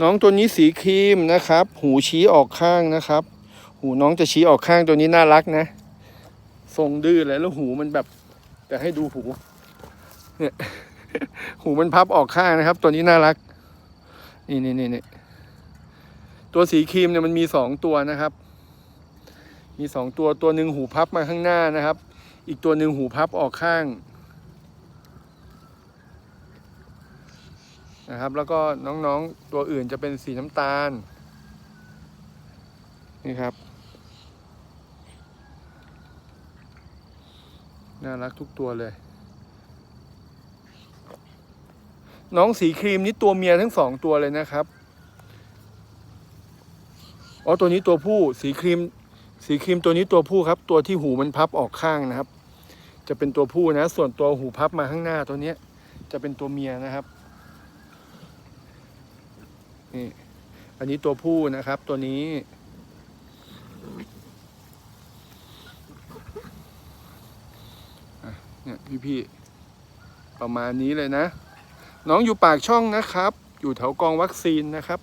น้องตัวนี้สีครีมนะครับ หูชี้ออกข้างนะครับ หูน้องจะชี้ออกข้างตัวนี้น่ารักนะ ทรงดื้อเลยแล้วหูมันแบบ แต่ให้ดูหู เนี่ย หูมันพับออกข้างนะครับ ตัวนี้น่ารัก นี่นี่นี่นี่ตัวสีครีมเนี่ยมันมีสองตัวนะครับ มีสองตัวตัวหนึ่งหูพับมาข้างหน้านะครับ อีกตัวหนึ่งหูพับออกข้าง นะครับ แล้วก็น้องๆตัวอื่นจะเป็นสีน้ำตาล นี่ครับ น่ารักทุกตัวเลย น้องสีครีมนี่ตัวเมียทั้งสองตัวเลยนะครับอ๋อตัวนี้ตัวผู้สีครีม สีครีมตัวนี้ตัวผู้ครับ ตัวที่หูมันพับออกข้างนะครับ จะเป็นตัวผู้นะ ส่วนตัวหูพับมาข้างหน้าตัวนี้จะเป็นตัวเมียนะครับ นี่ อันนี้ตัวผู้นะครับ ตัวนี้ เนี่ยพี่ๆประมาณนี้เลยนะ น้องอยู่ปากช่องนะครับ อยู่แถวกองวัคซีนนะครับ